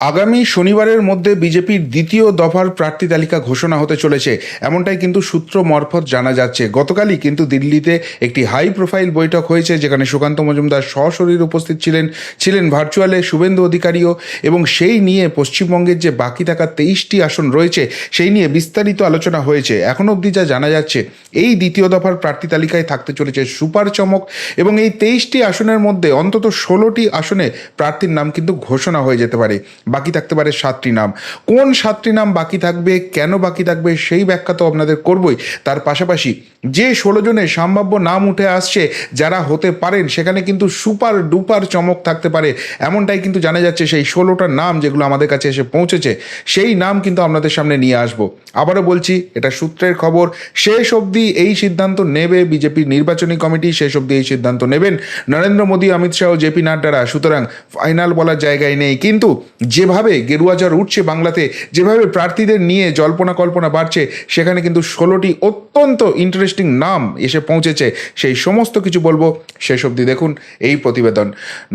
আগামী শনিবারের মধ্যে বিজেপির দ্বিতীয় দফার প্রার্থী তালিকা ঘোষণা হতে চলেছে। এমনটাই কিন্তু সূত্র মারফত জানা যাচ্ছে। গতকালই কিন্তু দিল্লিতে একটি হাই প্রোফাইল বৈঠক হয়েছে, যেখানে সুকান্ত মজুমদার সশরীর উপস্থিত ছিলেন ছিলেন ভার্চুয়ালে শুভেন্দু অধিকারীও এবং সেই নিয়ে পশ্চিমবঙ্গের যে বাকি থাকা তেইশটি আসন রয়েছে, সেই নিয়ে বিস্তারিত আলোচনা হয়েছে। এখন অবধি যা জানা যাচ্ছে, এই দ্বিতীয় দফার প্রার্থী তালিকায় থাকতে চলেছে সুপার চমক এবং এই তেইশটি আসনের মধ্যে অন্তত ষোলোটি আসনে প্রার্থীর নাম কিন্তু ঘোষণা হয়ে যেতে পারে। বাকি থাকতে পারে সাতটি নাম। কোন সাতটি নাম বাকি থাকবে, কেন বাকি থাকবে সেই ব্যাখ্যা তো আপনাদের করবই। তার পাশাপাশি যে ষোলো জনের সম্ভাব্য নাম উঠে আসছে, যারা হতে পারেন, সেখানে কিন্তু সুপার ডুপার চমক থাকতে পারে। এমনটাই কিন্তু জানা যাচ্ছে সেই ষোলোটা নাম যেগুলো আমাদের কাছে এসে পৌঁছেছে। সেই নাম কিন্তু আপনাদের সামনে নিয়ে আসব। আবারও বলছি, এটা সূত্রের খবর। শেষ অবধি এই সিদ্ধান্ত নেবে বিজেপির নির্বাচনী কমিটি, শেষ অবধি এই সিদ্ধান্ত নেবেন নরেন্দ্র মোদী, অমিত শাহ জেপি নাড্ডারা। সুতরাং ফাইনাল বলার জায়গায় নেই। কিন্তু যেভাবে গেরুয়া জ্বর উঠছে বাংলাতে, যেভাবে প্রার্থীদের নিয়ে জল্পনা কল্পনা বাড়ছে, সেখানে কিন্তু ষোলোটি অত্যন্ত ইন্টারেস্টিং নাম এসে পৌঁছেছে। সেই সমস্ত কিছু বলব শেষ অবধি দেখুন এই প্রতিবেদন।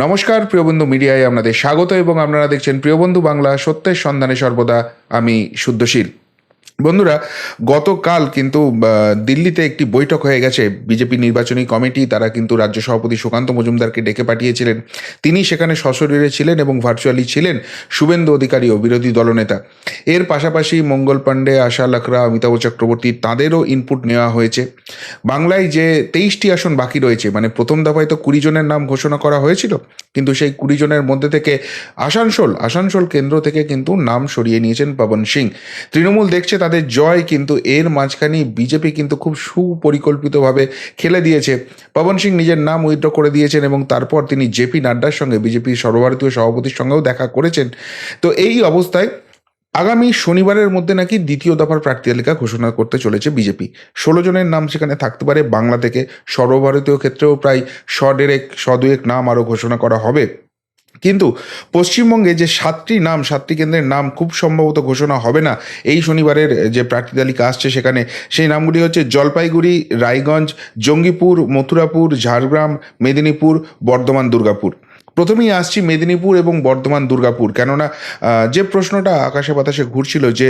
নমস্কার, প্রিয়বন্ধু মিডিয়ায় আপনাদের স্বাগত এবং আপনারা দেখছেন প্রিয়বন্ধু বাংলা সত্যের সন্ধানে সর্বদা। আমি শুদ্ধশীল। বন্ধুরা, গতকাল কিন্তু দিল্লিতে একটি বৈঠক হয়ে গেছে। বিজেপি নির্বাচনী কমিটি, তারা কিন্তু রাজ্য সভাপতি সুকান্ত মজুমদারকে ডেকে পাঠিয়েছিলেন। তিনি সেখানে সশরীরে ছিলেন এবং ভার্চুয়ালি ছিলেন শুভেন্দু অধিকারী ও বিরোধী দলনেতা। এর পাশাপাশি মঙ্গল পাণ্ডে, আশা লাখরা অমিতাভ চক্রবর্তী তাদেরও ইনপুট নেওয়া হয়েছে। বাংলায় যে তেইশটি আসন বাকি রয়েছে মানে প্রথম দফায় তো কুড়ি জনের নাম ঘোষণা করা হয়েছিল, কিন্তু সেই কুড়ি জনের মধ্যে থেকে আসানসোল আসানসোল কেন্দ্র থেকে কিন্তু নাম সরিয়ে নিয়েছেন পবন সিং। তৃণমূল দেখছে তাদের জয় কিন্তু এর মাঝখানে বিজেপি কিন্তু খুব সুপরিকল্পিতভাবে খেলে দিয়েছে। পবন সিং নিজের নাম উইথড্র করে দিয়েছেন এবং তারপর তিনি জেপি নাড্ডার সঙ্গে বিজেপির সর্বভারতীয় সভাপতির সঙ্গেও দেখা করেছেন। তো এই অবস্থায় আগামী শনিবারের মধ্যে নাকি দ্বিতীয় দফার প্রার্থী তালিকা ঘোষণা করতে চলেছে বিজেপি। ষোলো জনের নাম সেখানে থাকতে পারে। বাংলা থেকে সর্বভারতীয় ক্ষেত্রেও প্রায় শ ডেরেক শ দুয়েক নাম আরও ঘোষণা করা হবে। কিন্তু পশ্চিমবঙ্গে যে সাতটি নাম, সাতটি কেন্দ্রের নাম খুব সম্ভবত ঘোষণা হবে না। এই শনিবারের যে প্রার্থী তালিকা আসছে সেখানে, সেই নামগুলি হচ্ছে জলপাইগুড়ি, রায়গঞ্জ, জঙ্গিপুর, মথুরাপুর, ঝাড়গ্রাম, মেদিনীপুর, বর্ধমান, দুর্গাপুর। প্রথমেই আসছি মেদিনীপুর এবং বর্ধমান, দুর্গাপুর। কেননা যে প্রশ্নটা আকাশে বাতাসে ঘুরছিল যে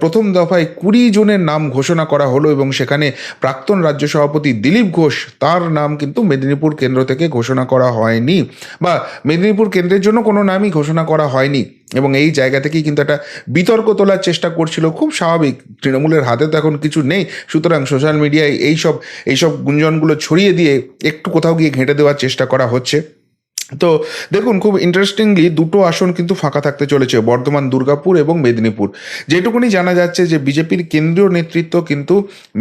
প্রথম দফায় কুড়ি জনের নাম ঘোষণা করা হলো এবং সেখানে প্রাক্তন রাজ্য সভাপতি দিলীপ ঘোষ, তার নাম কিন্তু মেদিনীপুর কেন্দ্র থেকে ঘোষণা করা হয়নি বা মেদিনীপুর কেন্দ্রের জন্য কোনো নামই ঘোষণা করা হয়নি এবং এই জায়গা থেকেই কিন্তু একটা বিতর্ক তোলার চেষ্টা করছিল। খুব স্বাভাবিক, তৃণমূলের হাতে তো এখন কিছু নেই। সুতরাং সোশ্যাল মিডিয়ায় এইসব এইসব গুঞ্জনগুলো ছড়িয়ে দিয়ে একটু কোথাও গিয়ে ঘেঁটে দেওয়ার চেষ্টা করা হচ্ছে। তো দেখুন, খুব ইন্টারেস্টিংলি দুটো আসন কিন্তু ফাঁকা থাকতে চলেছে, বর্ধমান, দুর্গাপুর এবং মেদিনীপুর। যেটুকুনি জানা যাচ্ছে যে বিজেপির কেন্দ্রীয় নেতৃত্ব কিন্তু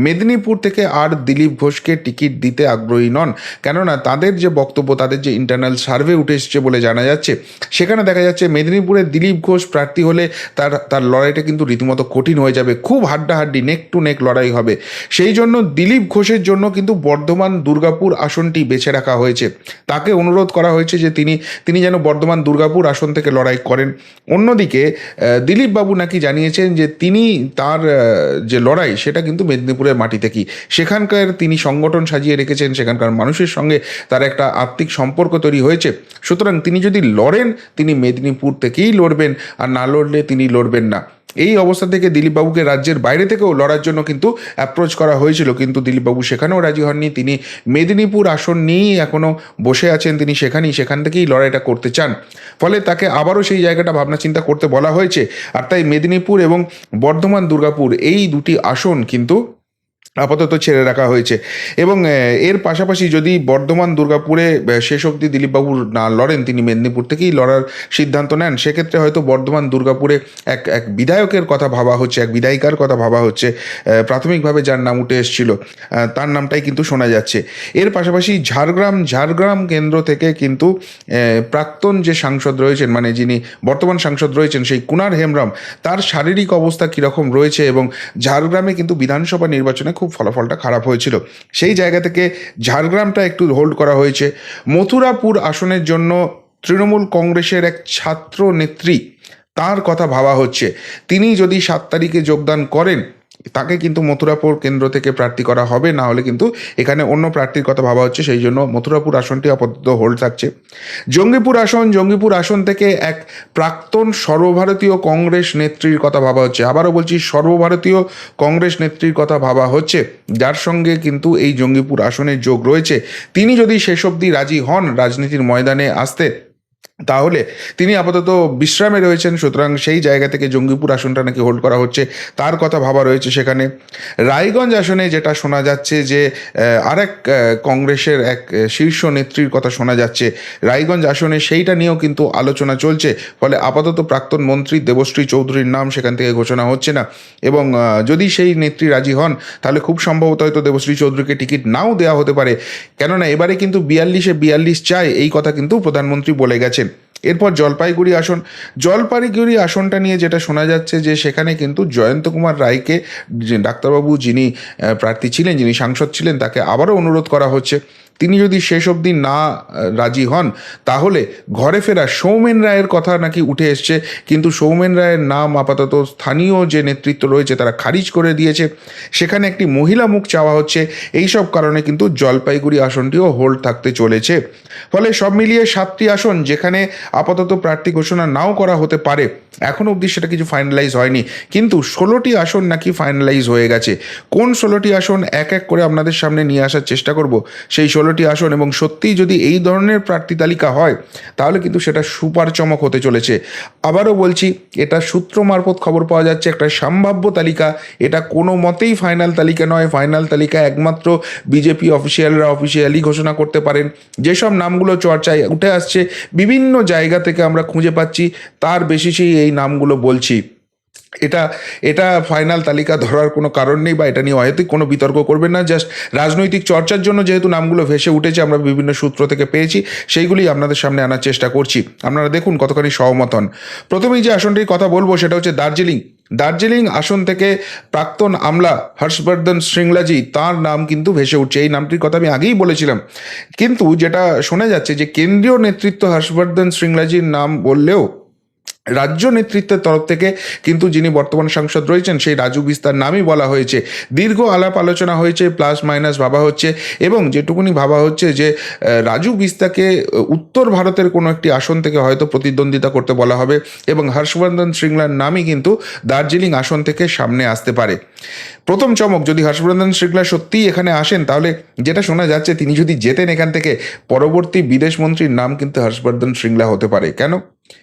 মেদিনীপুর থেকে আর দিলীপ ঘোষকে টিকিট দিতে আগ্রহী নন। কেননা তাদের যে বক্তব্য, তাদের যে ইন্টারনাল সার্ভে উঠে এসছে বলে জানা যাচ্ছে, সেখানে দেখা যাচ্ছে মেদিনীপুরে দিলীপ ঘোষ প্রার্থী হলে তার তার লড়াইটা কিন্তু রীতিমতো কঠিন হয়ে যাবে, খুব হাড্ডাহাড্ডি নেক টু নেক লড়াই হবে। সেই জন্য দিলীপ ঘোষের জন্য কিন্তু বর্ধমান, দুর্গাপুর আসনটি বেছে রাখা হয়েছে। তাকে অনুরোধ করা হয়েছে যে তিনি তিনি যেন বর্ধমান দুর্গাপুর আসন থেকে লড়াই করেন। অন্যদিকে আহ, দিলীপ বাবু নাকি জানিয়েছেন যে তিনি তার যে লড়াই সেটা কিন্তু মেদিনীপুরের মাটি থেকেই সেখানকার তিনি সংগঠন সাজিয়ে রেখেছেন সেখানকার মানুষের সঙ্গে তার একটা আত্মিক সম্পর্ক তৈরি হয়েছে। সুতরাং তিনি যদি লড়েন তিনি মেদিনীপুর থেকেই লড়বেন আর না লড়লে তিনি লড়বেন না। এই অবস্থা থেকে দিলীপবাবুকে রাজ্যের বাইরে থেকেও লড়ার জন্য কিন্তু অ্যাপ্রোচ করা হয়েছিল। কিন্তু দিলীপবাবু সেখানেও রাজি হননি। তিনি মেদিনীপুর আসন নিয়েই এখনও বসে আছেন তিনি সেখানেই। সেখান থেকেই লড়াইটা করতে চান। ফলে তাকে আবারও সেই জায়গাটা ভাবনা চিন্তা করতে বলা হয়েছে। আর তাই মেদিনীপুর এবং বর্ধমান দুর্গাপুর এই দুটি আসন কিন্তু আপাতত ছেড়ে রাখা হয়েছে। এবং এর পাশাপাশি যদি বর্ধমান, দুর্গাপুরে শেষ অবধি দিলীপবাবু না লড়েন তিনি মেদিনীপুর থেকেই লড়ার সিদ্ধান্ত নেন, সেক্ষেত্রে হয়তো বর্ধমান, দুর্গাপুরে এক এক বিধায়কের কথা ভাবা হচ্ছে, এক বিধায়িকার কথা ভাবা হচ্ছে প্রাথমিকভাবে যার নাম উঠে এসেছিল তার নামটাই কিন্তু শোনা যাচ্ছে। এর পাশাপাশি ঝাড়গ্রাম ঝাড়গ্রাম কেন্দ্র থেকে কিন্তু প্রাক্তন যে সাংসদ রয়েছেন মানে যিনি বর্তমান সাংসদ রয়েছেন, সেই কুনার হেমব্রম, তার শারীরিক অবস্থা কীরকম রয়েছে এবং ঝাড়গ্রামে কিন্তু বিধানসভা নির্বাচনে খুব ফলাফলটা খারাপ হয়েছিল। সেই জায়গা থেকে ঝাড়গ্রামটা একটু হোল্ড করা হয়েছে। মথুরাপুর আসনের জন্য তৃণমূল কংগ্রেসের এক ছাত্র নেত্রী তার কথা ভাবা হচ্ছে। তিনি যদি সাত তারিখে যোগদান করেন তাকে কিন্তু মথুরাপুর কেন্দ্র থেকে প্রার্থী করা হবে, না হলে কিন্তু এখানে অন্য প্রার্থীর কথা ভাবা হচ্ছে, সেই জন্য মথুরাপুর আসনটি আপাতত হোল্ড থাকছে। জঙ্গিপুর আসন জঙ্গিপুর আসন থেকে এক প্রাক্তন সর্বভারতীয় কংগ্রেস নেত্রীর কথা ভাবা হচ্ছে। আবারও বলছি, সর্বভারতীয় কংগ্রেস নেত্রীর কথা ভাবা হচ্ছে, যার সঙ্গে কিন্তু এই জঙ্গিপুর আসনের যোগ রয়েছে। তিনি যদি শেষ অবধি রাজি হন, রাজনীতির ময়দানে আসতে তাহলে তিনি আপাতত বিশ্রামে রয়েছেন সুতরাং সেই জায়গা থেকে জঙ্গিপুর আসনটা নাকি হোল্ড করা হচ্ছে তার কথা ভাবা রয়েছে সেখানে। রায়গঞ্জ আসনে যেটা শোনা যাচ্ছে যে আহ, আরেক কংগ্রেসের এক শীর্ষ নেত্রীর কথা শোনা যাচ্ছে রায়গঞ্জ আসনে সেইটা নিয়েও কিন্তু আলোচনা চলছে ফলে আপাতত প্রাক্তন মন্ত্রী দেবশ্রী চৌধুরীর নাম সেখান থেকে ঘোষণা হচ্ছে না এবং যদি সেই নেত্রী রাজি হন তাহলে খুব সম্ভবত হয়তো দেবশ্রী চৌধুরীকে টিকিট নাও দেওয়া হতে পারে কেননা এবারে কিন্তু বিয়াল্লিশে বিয়াল্লিশ চায় এই কথা কিন্তু প্রধানমন্ত্রী বলে গেছেন। এরপর জলপাইগুড়ি আসন, জলপাইগুড়ি আসনটা নিয়ে যেটা শোনা যাচ্ছে যে সেখানে কিন্তু জয়ন্ত কুমার রায়কে ডাক্তারবাবু যিনি প্রার্থী ছিলেন, যিনি সাংসদ ছিলেন, তাকে আবারও অনুরোধ করা হচ্ছে। তিনি যদি শেষ অবধি না রাজি হন, তাহলে ঘরে ফেরা সৌমেন রায়ের কথা নাকি উঠে এসছে। কিন্তু সৌমেন রায়ের নাম আপাতত স্থানীয় যে নেতৃত্ব রয়েছে, তারা খারিজ করে দিয়েছে। সেখানে একটি মহিলা মুখ চাওয়া হচ্ছে। এই সব কারণে কিন্তু জলপাইগুড়ি আসনটিও হোল্ড থাকতে চলেছে। ফলে সব মিলিয়ে সাতটি আসন, যেখানে আপাতত প্রার্থী ঘোষণা নাও করা হতে পারে। এখনও অবধি সেটা কিছু ফাইনালাইজ হয়নি। কিন্তু ষোলোটি আসন নাকি ফাইনালাইজ হয়ে গেছে। কোন ষোলোটি আসন এক এক করে আপনাদের সামনে নিয়ে আসার চেষ্টা করব? সেই ষোলোটি আসন এবং সত্যিই যদি এই ধরনের প্রার্থী তালিকা হয়, তাহলে কিন্তু সেটা সুপার চমক হতে চলেছে। আবারও বলছি, এটা সূত্র মারফত খবর পাওয়া যাচ্ছে, একটা সম্ভাব্য তালিকা। এটা কোনো মতেই ফাইনাল তালিকা নয়। ফাইনাল তালিকা একমাত্র বিজেপি অফিসিয়ালরা অফিসিয়ালি ঘোষণা করতে পারেন। যেসব নামগুলো চর্চায় উঠে আসছে, বিভিন্ন জায়গা থেকে আমরা খুঁজে পাচ্ছি। তার বেশি এই নামগুলো বলছি, এটা এটা ফাইনাল তালিকা ধরার কোনো কারণ নেই বা এটা নিয়ে অহেতুক কোনো বিতর্ক করবেন না জাস্ট রাজনৈতিক চর্চার জন্য যেহেতু নামগুলো ভেসে উঠেছে, আমরা বিভিন্ন সূত্র থেকে পেয়েছি সেইগুলি আপনাদের সামনে আনার চেষ্টা করছি। আপনারা দেখুন কতখানি সহমত হন প্রথমেই যে আসনটির কথা বলব সেটা হচ্ছে দার্জিলিং। দার্জিলিং আসন থেকে প্রাক্তন আমলা হর্ষবর্ধন শৃঙ্গলাজি, তার নাম কিন্তু ভেসে উঠছে। এই নামটির কথা আমি আগেই বলেছিলাম। কিন্তু যেটা শোনা যাচ্ছে যে কেন্দ্রীয় নেতৃত্ব হর্ষবর্ধন শৃঙ্গলাজির নাম বললেও রাজ্য নেতৃত্বের তরফ থেকে কিন্তু যিনি বর্তমান সাংসদ রয়েছেন, সেই রাজু বিস্তার নামই বলা হয়েছে। দীর্ঘ আলাপ আলোচনা হয়েছে, প্লাস মাইনাস ভাবা হচ্ছে এবং যেটুকুনি ভাবা হচ্ছে যে রাজু বিস্তাকে উত্তর ভারতের কোনো একটি আসন থেকে হয়তো প্রতিদ্বন্দ্বিতা করতে বলা হবে এবং হর্ষবর্ধন শৃঙ্গলার নামই কিন্তু দার্জিলিং আসন থেকে সামনে আসতে পারে। প্রথম চমক, যদি হর্ষবর্ধন শৃঙ্গলা সত্যিই এখানে আসেন, তাহলে যেটা শোনা যাচ্ছে, তিনি যদি যেতেন এখান থেকে, পরবর্তী বিদেশ মন্ত্রীর নাম কিন্তু হর্ষবর্ধন শৃঙ্গলা হতে পারে। কেন?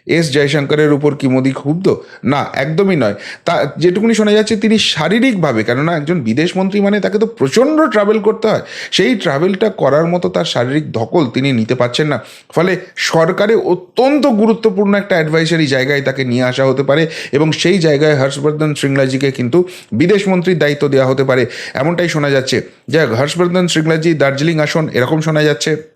এস জয়শঙ্করের উপর কি মোদী ক্ষুব্ধ? না, একদমই নয়। তা যেটুকুনি শোনা যাচ্ছে, তিনি শারীরিকভাবে, কেননা একজন বিদেশ মন্ত্রী মানে তাকে তো প্রচণ্ড ট্রাভেল করতে হয়। সেই ট্রাভেলটা করার মতো তার শারীরিক ধকল তিনি নিতে পারছেন না। ফলে সরকারে অত্যন্ত গুরুত্বপূর্ণ একটা অ্যাডভাইসারি জায়গায় তাকে নিয়ে আসা হতে পারে এবং সেই জায়গায় হর্ষবর্ধন শৃঙ্গলাজিকে কিন্তু বিদেশ মন্ত্রীর দায়িত্ব দেওয়া হতে পারে। এমনটাই শোনা যাচ্ছে। যাক, হর্ষবর্ধন শৃঙ্গলাজি দার্জিলিং আসন এরকম শোনা যাচ্ছে।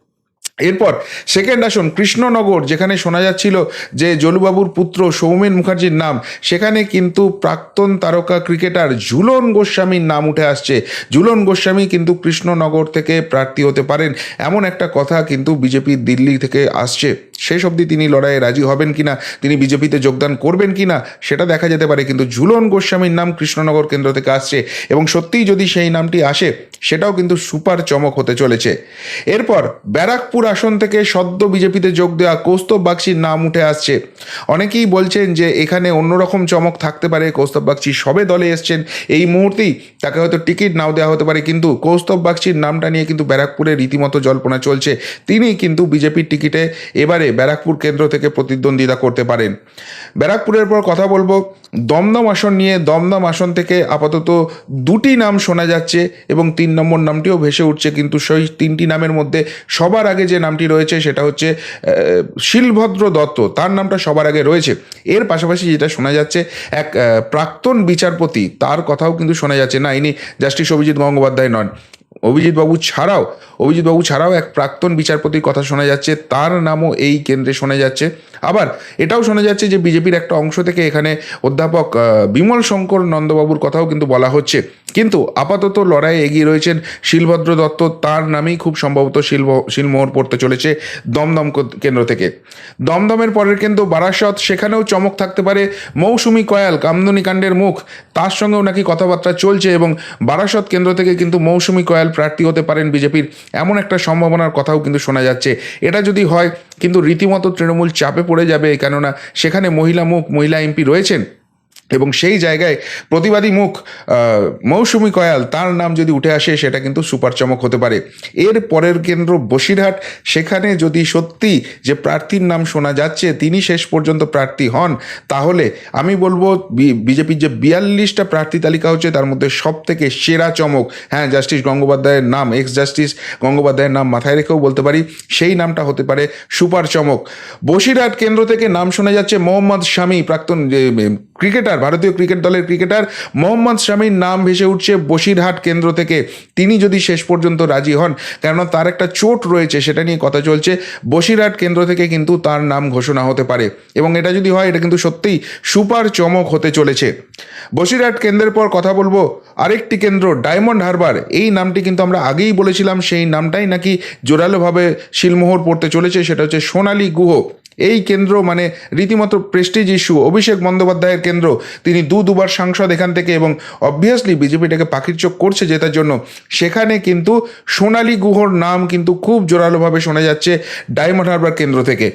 এরপর সেকেন্ড আসন, কৃষ্ণনগর, যেখানে শোনা যাচ্ছিল যে জলুবাবুর পুত্র সৌমেন মুখার্জির নাম। সেখানে কিন্তু প্রাক্তন তারকা ক্রিকেটার ঝুলন গোস্বামীর নাম উঠে আসছে। ঝুলন গোস্বামী কিন্তু কৃষ্ণনগর থেকে প্রার্থী হতে পারেন। এমন একটা কথা কিন্তু বিজেপির দিল্লি থেকে আসছে। শেষ অবধি তিনি লড়াইয়ে রাজি হবেন কিনা, তিনি বিজেপিতে যোগদান করবেন কিনা, সেটা দেখা যেতে পারে। কিন্তু ঝুলন গোস্বামীর নাম কৃষ্ণনগর কেন্দ্র থেকে আসছে এবং সত্যিই যদি সেই নামটি আসে, সেটাও কিন্তু সুপার চমক হতে চলেছে। এরপর ব্যারাকপুর আসন থেকে সদ্য বিজেপিতে যোগ দেওয়া কৌস্তব বাগচির নাম উঠে আসছে। অনেকেই বলছেন যে এখানে অন্যরকম চমক থাকতে পারে, কৌস্তব বাগচি সবে দলে এসছেন। এই মুহূর্তেই তাকে হয়তো টিকিট নাও দেওয়া হতে পারে, কিন্তু কৌস্তব বাগচির নামটা নিয়ে কিন্তু ব্যারাকপুরে রীতিমতো জল্পনা চলছে। তিনি কিন্তু বিজেপির টিকিটে এবারে ব্যারাকপুর কেন্দ্র থেকে প্রতিদ্বন্দ্বিতা করতে পারেন। ব্যারাকপুরের পর কথা বলব। দমদম আসন নিয়ে দমদম আসন থেকে আপাতত দুটি নাম শোনা যাচ্ছে এবং তিন নম্বর নামটিও ভেসে উঠছে, কিন্তু সেই তিনটি নামের মধ্যে সবার আগে যে নামটি রয়েছে সেটা হচ্ছে শিলভদ্র দত্ত। তার নামটা সবার আগে রয়েছে। এর পাশাপাশি যেটা শোনা যাচ্ছে, এক প্রাক্তন বিচারপতি, তার কথাও কিন্তু শোনা যাচ্ছে। না, ইনি জাস্টিস অভিজিৎ গঙ্গোপাধ্যায় নন। অভিজিৎ বাবু ছাড়াও, অভিজিৎ বাবু ছাড়াও এক প্রাক্তন বিচারপতির কথা শোনা যাচ্ছে। তার নামও এই কেন্দ্রে শোনা যাচ্ছে। আবার এটাও শোনা যাচ্ছে যে বিজেপির একটা অংশ থেকে এখানে অধ্যাপক বিমল শঙ্কর নন্দবাবুর কথাও কিন্তু বলা হচ্ছে। কিন্তু আপাতত লড়াই এগিয়ে রয়েছেন শিলভদ্র দত্ত। তার নামেই খুব সম্ভবত শিলভ, শিলমোহর পড়তে চলেছে দমদম কেন্দ্র থেকে। দমদমের পরের কেন্দ্র বারাসত, সেখানেও চমক থাকতে পারে মৌসুমি কয়াল, কামদুনি কাণ্ডের মুখ। তার সঙ্গেও নাকি কথাবার্তা চলছে এবং বারাসত কেন্দ্র থেকে কিন্তু মৌসুমি কয়াল প্রার্থী হতে পারেন বিজেপির। এমন একটা সম্ভাবনার কথাও কিন্তু শোনা যাচ্ছে। এটা যদি হয়, কিন্তু রীতিমতো তৃণমূল চাপে পড়ে যাবে কেননা সেখানে মহিলা মুখ, মহিলা এমপি রয়েছেন? এবং সেই জায়গায় প্রতিবাদী মুখ মৌসুমি কয়াল, তার নাম যদি উঠে আসে, সেটা কিন্তু সুপার চমক হতে পারে। এর পরের কেন্দ্র বসিরহাট। সেখানে যদি সত্যি যে প্রার্থীর নাম শোনা যাচ্ছে, তিনি শেষ পর্যন্ত প্রার্থী হন, তাহলে আমি বলব বিজেপির যে বিয়াল্লিশটা প্রার্থী তালিকা হচ্ছে, তার মধ্যে সব থেকে সেরা চমক। হ্যাঁ জাস্টিস গঙ্গোপাধ্যায়ের নাম, এক্স জাস্টিস গঙ্গোপাধ্যায়ের নাম মাথায় রেখেও বলতে পারি, সেই নামটা হতে পারে সুপার চমক। বসিরহাট কেন্দ্র থেকে নাম শোনা যাচ্ছে মোহাম্মদ শামী, প্রাক্তন ক্রিকেটার, ভারতীয় ক্রিকেট দলের ক্রিকেটার মোহাম্মদ শামীর নাম ভেসে উঠছে বসিরহাট কেন্দ্র থেকে। তিনি যদি শেষ পর্যন্ত রাজি হন, কেননা তার একটা চোট রয়েছে, সেটা নিয়ে কথা চলছে। বসিরহাট কেন্দ্র থেকে কিন্তু তার নাম ঘোষণা হতে পারে এবং এটা যদি হয়, এটা কিন্তু সত্যিই সুপার চমক হতে চলেছে। বসিরহাট কেন্দ্রের পর কথা বলব, আরেকটি কেন্দ্র, ডায়মন্ড হারবার। এই নামটি কিন্তু আমরা আগেই বলেছিলাম, সেই নামটাই নাকি জোরালোভাবে শিলমোহর পড়তে চলেছে, সেটা হচ্ছে সোনালী গুহ। এই কেন্দ্র মানে রীতিমতো প্রেস্টিজ ইস্যু অভিষেক বন্দ্যোপাধ্যায়ের কেন্দ্র। তিনি দু দুবার সাংসদ এখান থেকে এবং অবভিয়াসলি বিজেপিটাকে পাখির চোখ করছে জেতার জন্য। সেখানে কিন্তু সোনালী গুহর নাম কিন্তু খুব জোরালোভাবে শোনা যাচ্ছে ডায়মন্ড হারবার কেন্দ্র থেকে।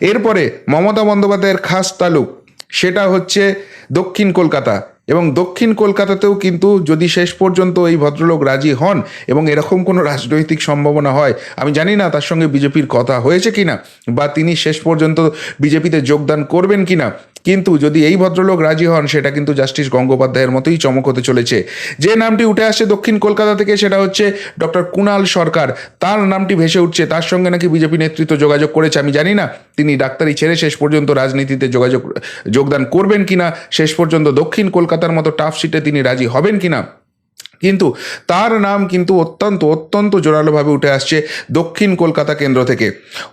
এরপরে মমতা বন্দ্যোপাধ্যায়ের খাস তালুক, সেটা হচ্ছে দক্ষিণ কলকাতা। এবং দক্ষিণ কলকাতাতেও কিন্তু যদি শেষ পর্যন্ত এই ভদ্রলোক রাজি হন এবং এরকম কোনো রাজনৈতিক সম্ভাবনা হয়, আমি জানি না তার সঙ্গে বিজেপির কথা হয়েছে কি না বা তিনি শেষ পর্যন্ত বিজেপিতে যোগদান করবেন কিনা। কিন্তু যদি এই ভদ্রলোক রাজি হন, সেটা কিন্তু জাস্টিস গঙ্গোপাধ্যায়ের মতোই চমক হতে চলেছে। যে নামটি উঠে আসছে দক্ষিণ কলকাতা থেকে, সেটা হচ্ছে ডক্টর কুণাল সরকার। তার নামটি ভেসে উঠছে, তার সঙ্গে নাকি বিজেপি নেতৃত্ব যোগাযোগ করেছে, আমি জানি না। তিনি ডাক্তারি ছেড়ে শেষ পর্যন্ত রাজনীতিতে যোগাযোগ, যোগদান করবেন কিনা, শেষ পর্যন্ত দক্ষিণ কলকাতার মতো টাফ সিটে তিনি রাজি হবেন কিনা? কিন্তু তার নাম কিন্তু অত্যন্ত অত্যন্ত জোরালোভাবে উঠে আসছে দক্ষিণ কলকাতা কেন্দ্র থেকে।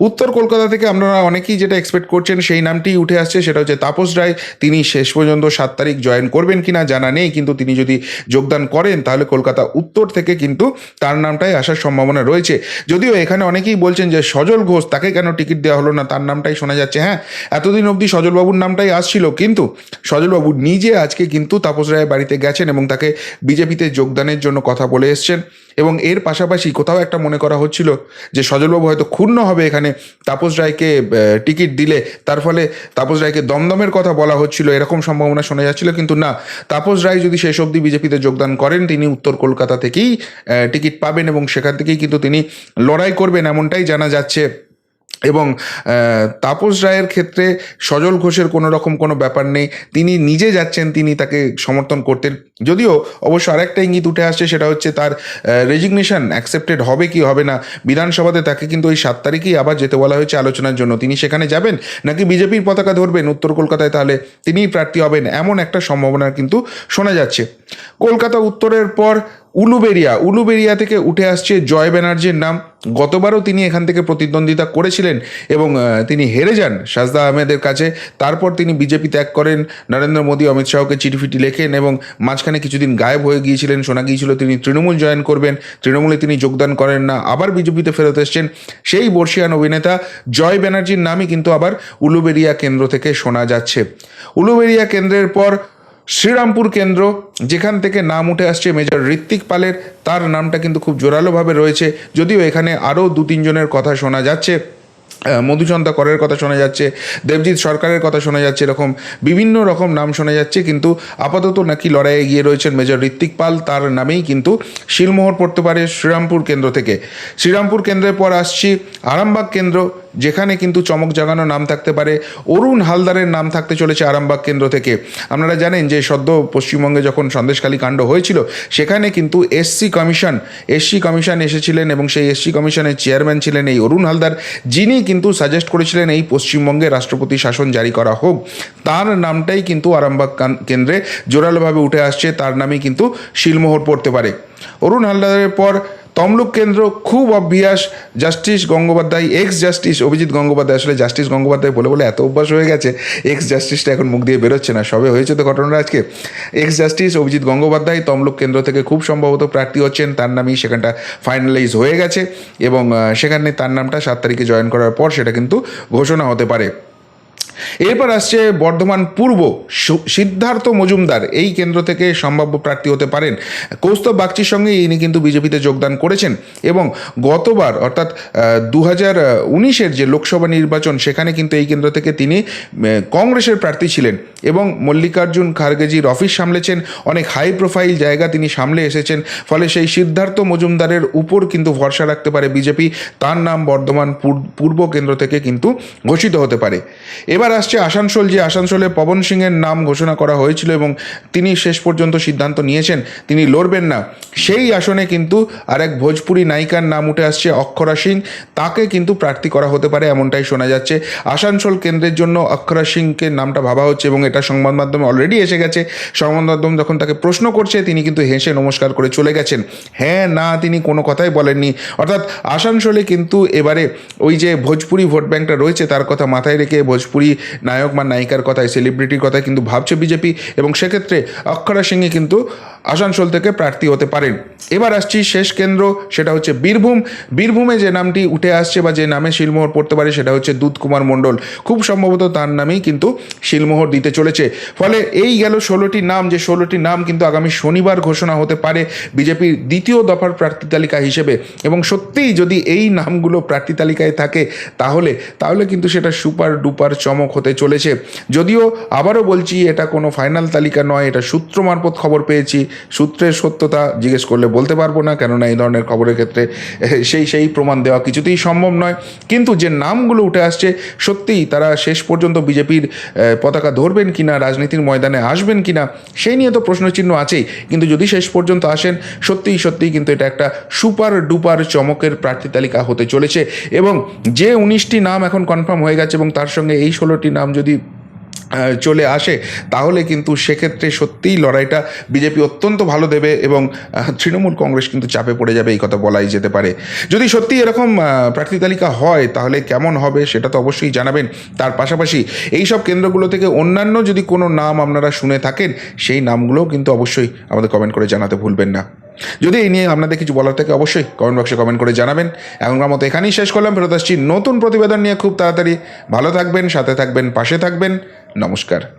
উত্তর কলকাতা থেকে আপনারা অনেকেই যেটা এক্সপেক্ট করছেন সেই নামটি উঠে আসছে, সেটা হচ্ছে তাপস রায়। তিনি শেষ পর্যন্ত সাত তারিখ জয়েন করবেন কিনা জানা নেই, কিন্তু তিনি যদি যোগদান করেন তাহলে কলকাতা উত্তর থেকে কিন্তু তার নামটাই আসার সম্ভাবনা রয়েছে। যদিও এখানে অনেকেই বলছেন যে সজল ঘোষ, তাকে কেন টিকিট দেওয়া হলো না, তার নামটাই শোনা যাচ্ছে হ্যাঁ এতদিন অবধি সজলবাবুর নামটাই আসছিল, কিন্তু সজলবাবু নিজে আজকে কিন্তু তাপস রায়ের বাড়িতে গেছেন এবং তাকে বিজেপিতে যোগদানের জন্য কথা বলে এসছেন এবং এর পাশাপাশি কোথাও একটা মনে করা হচ্ছিল যে সজলবাবু হয়তো ক্ষুণ্ণ হবে এখানে তাপস রায়কে টিকিট দিলে। তার ফলে তাপস রায়কে দমদমের কথা বলা হচ্ছিল, এরকম সম্ভাবনা শোনা যাচ্ছিল, কিন্তু না। তাপস রায় যদি শেষ অবধি বিজেপিতে যোগদান করেন, তিনি উত্তর কলকাতা থেকেই টিকিট পাবেন এবং সেখান থেকেই কিন্তু তিনি লড়াই করবেন, এমনটাই জানা যাচ্ছে। এবং তাপস রায়ের ক্ষেত্রে সজল ঘোষের কোনো রকম কোনো ব্যাপার নেই। তিনি নিজে যাচ্ছেন, তিনি তাকে সমর্থন করতেন। যদিও অবশ্য আরেকটা ইঙ্গিত উঠে আসছে, সেটা হচ্ছে তার রেজিগনেশন অ্যাকসেপ্টেড হবে কি হবে না, বিধানসভাতে তাকে কিন্তু ওই সাত তারিখেই আবার যেতে বলা হয়েছে আলোচনার জন্য। তিনি সেখানে যাবেন নাকি বিজেপির পতাকা ধরবেন? উত্তর কলকাতায় তাহলে তিনিই প্রার্থী হবেন, এমন একটা সম্ভাবনা কিন্তু শোনা যাচ্ছে। কলকাতা উত্তরের পর উলুবেরিয়া উলুবেরিয়া থেকে উঠে আসছে জয় ব্যানার্জির নাম। গতবারও তিনি এখান থেকে প্রতিদ্বন্দ্বিতা করেছিলেন এবং তিনি হেরে যান সাজদা আহমেদের কাছে। তারপর তিনি বিজেপি ত্যাগ করেন, নরেন্দ্র মোদী, অমিত শাহকে চিঠিফিটি লেখেন এবং মাঝখানে কিছুদিন গায়েব হয়ে গিয়েছিলেন, শোনা গিয়েছিল তিনি তৃণমূল জয়েন করবেন, তৃণমূলে তিনি যোগদান করেন না, আবার বিজেপিতে ফেরত এসছেন। সেই বর্ষিয়ান অভিনেতা জয় ব্যানার্জির নামই কিন্তু আবার উলুবেরিয়া কেন্দ্র থেকে শোনা যাচ্ছে। উলুবেরিয়া কেন্দ্রের পর শ্রীরামপুর কেন্দ্র যেখান থেকে নাম উঠে আসছে মেজর ঋত্বিক পালের। তার নামটা কিন্তু খুব জোরালোভাবে রয়েছে যদিও এখানে আরও দু তিনজনের কথা শোনা যাচ্ছে। আহ, মধুচন্দ্রা করের কথা শোনা যাচ্ছে দেবজিৎ সরকারের কথা শোনা যাচ্ছে এরকম বিভিন্ন রকম নাম শোনা যাচ্ছে কিন্তু আপাতত নাকি লড়াইয়ে গিয়ে রয়েছেন মেজর ঋত্বিক পাল। তার নামেই কিন্তু শিলমোহর পড়তে পারে শ্রীরামপুর কেন্দ্র থেকে। শ্রীরামপুর কেন্দ্রের পর আসছি আরামবাগ কেন্দ্র যেখানে কিন্তু চমক জাগানো নাম থাকতে পারে। অরুণ হালদারের নাম থাকতে চলেছে আরামবাগ কেন্দ্র থেকে। আপনারা জানেন যে সদ্য পশ্চিমবঙ্গে যখন সন্দেশখালী কাণ্ড হয়েছিল, সেখানে কিন্তু এসসি কমিশন এসসি কমিশন এসেছিলেন এবং সেই এসসি কমিশনের চেয়ারম্যান ছিলেন এই অরুণ হালদার। যিনি কিন্তু সাজেস্ট করেছিলেন এই পশ্চিমবঙ্গে রাষ্ট্রপতি শাসন জারি করা হোক। তার নামটাই কিন্তু আরামবাগ কেন্দ্রে জোরালোভাবে উঠে আসছে। তার নামই কিন্তু শিলমোহর পড়তে পারে। অরুণ হালদারের পর তমলুক কেন্দ্র খুব অভ্যাস। Justice Gangopadhyay ex justice Abhijit Gangopadhyay. আসলে জাস্টিস গঙ্গোপাধ্যায় বলে বলে এত অভ্যাস হয়ে গেছে এক্স জাস্টিসটা এখন মুখ দিয়ে বেরোচ্ছে না। সবে হয়েছে তো ঘটনাটা আজকে। এক্স জাস্টিস অভিজিৎ গঙ্গোপাধ্যায় তমলুক কেন্দ্র থেকে খুব সম্ভবত প্রার্থী হচ্ছেন। তার নামই সেখানটা ফাইনালাইজ হয়ে গেছে এবং সেখানে তার নামটা সাত তারিখে জয়েন করার পর সেটা কিন্তু ঘোষণা হতে পারে। এরপর আসছে বর্ধমান পূর্ব সিদ্ধার্থ মজুমদার। এই কেন্দ্র থেকে সম্ভাব্য প্রার্থী হতে পারেন কৌস্তব বাগচির সঙ্গে, ইনি কিন্তু বিজেপিতে যোগদান করেছেন। এবং গতবার, অর্থাৎ দু হাজার উনিশের যে লোকসভা নির্বাচন, সেখানে কিন্তু এই কেন্দ্র থেকে তিনি কংগ্রেসের প্রার্থী ছিলেন। এবং মল্লিকার্জুন খার্গেজির অফিস সামলেছেন। অনেক হাই প্রোফাইল জায়গা তিনি সামলে এসেছেন। ফলে সেই সিদ্ধার্থ মজুমদারের উপর কিন্তু ভরসা রাখতে পারে বিজেপি। তার নাম বর্ধমান পূর্ব কেন্দ্র থেকে কিন্তু ঘোষিত হতে পারে। এবার আসছে আসানসোল, যে আসানসোলে পবন সিংয়ের নাম ঘোষণা করা হয়েছিল এবং তিনি শেষ পর্যন্ত সিদ্ধান্ত নিয়েছেন, তিনি লড়বেন না। সেই আসনে কিন্তু আরেক ভোজপুরি নায়িকার নাম উঠে আসছে অক্ষরা সিং, তাকে কিন্তু প্রার্থী করা হতে পারে এমনটাই শোনা যাচ্ছে। আসানসোল কেন্দ্রের জন্য অক্ষরা সিংকে নামটা ভাবা হচ্ছে এবং এটা সংবাদ মাধ্যমে অলরেডি এসে গেছে। সংবাদ মাধ্যম যখন তাকে প্রশ্ন করছে, তিনি কিন্তু হেসে নমস্কার করে চলে গেছেন। হ্যাঁ না, তিনি কোনো কথাই বলেননি। অর্থাৎ আসানসোলে কিন্তু এবারে ওই যে ভোজপুরি ভোট ব্যাংকটা রয়েছে, তার কথা মাথায় রেখে ভোজপুরি নায়ক বা নায়িকার কথায় সেলিব্রিটির কথায় কিন্তু ভাবছে বিজেপি এবং সেক্ষেত্রে অক্ষরা সিংয়ে কিন্তু আসানসোল থেকে প্রার্থী হতে পারেন। এবার আসছি শেষ কেন্দ্র, সেটা হচ্ছে বীরভূম। বীরভূমে যে নামটি উঠে আসছে বা যে নামে শিলমোহর পড়তে পারে, সেটা হচ্ছে দুধ কুমার মণ্ডল। খুব সম্ভবত তার নামেই কিন্তু শিলমোহর দিতে চলেছে। ফলে এই গেল ষোলোটি নাম, যে ষোলোটি নাম কিন্তু আগামী শনিবার ঘোষণা হতে পারে বিজেপির দ্বিতীয় দফার প্রার্থী তালিকা হিসেবে। এবং সত্যিই যদি এই নামগুলো প্রার্থী তালিকায় থাকে, তাহলে তাহলে কিন্তু সেটা সুপার ডুপার চমক হতে চলেছে। যদিও আবারও বলছি, এটা কোনো ফাইনাল তালিকা নয়, এটা সূত্র মারফত খবর পেয়েছি। সূত্রের সত্যতা জিজ্ঞেস করলে বলতে পারব না, কেননা এই ধরনের খবরের ক্ষেত্রে সেই সেই প্রমাণ দেওয়া কিছুতেই সম্ভব নয়। কিন্তু যে নামগুলো উঠে আসছে, সত্যিই তারা শেষ পর্যন্ত বিজেপির পতাকা ধরবেন কিনা, রাজনীতির ময়দানে আসবেন কিনা, সেই নিয়ে তো প্রশ্নচিহ্ন আছেই। কিন্তু যদি শেষ পর্যন্ত আসেন, সত্যিই সত্যিই কিন্তু এটা একটা সুপার ডুপার চমকের প্রার্থী তালিকা হতে চলেছে। এবং যে উনিশটি নাম এখন কনফার্ম হয়ে গেছে এবং তার সঙ্গে এই ষোলোটি নাম যদি চলে আসে, তাহলে কিন্তু সেক্ষেত্রে সত্যিই লড়াইটা বিজেপি অত্যন্ত ভালো দেবে এবং তৃণমূল কংগ্রেস কিন্তু চাপে পড়ে যাবে, এই কথা বলাই যেতে পারে। যদি সত্যি এরকম প্রার্থী তালিকা হয়, তাহলে কেমন হবে সেটা তো অবশ্যই জানাবেন। তার পাশাপাশি এই সব কেন্দ্রগুলো থেকে অন্যান্য যদি কোনো নাম আপনারা শুনে থাকেন, সেই নামগুলোও কিন্তু অবশ্যই আমাদের কমেন্ট করে জানাতে ভুলবেন না। যদি এই নিয়ে আপনাদের কিছু বলার থাকে অবশ্যই কমেন্ট বক্সে কমেন্ট করে জানাবেন। এখনকার মতো এখানেই শেষ করলাম, ফেরত আসছি নতুন প্রতিবেদন নিয়ে খুব তাড়াতাড়ি। ভালো থাকবেন, সাথে থাকবেন, পাশে থাকবেন। নমস্কার।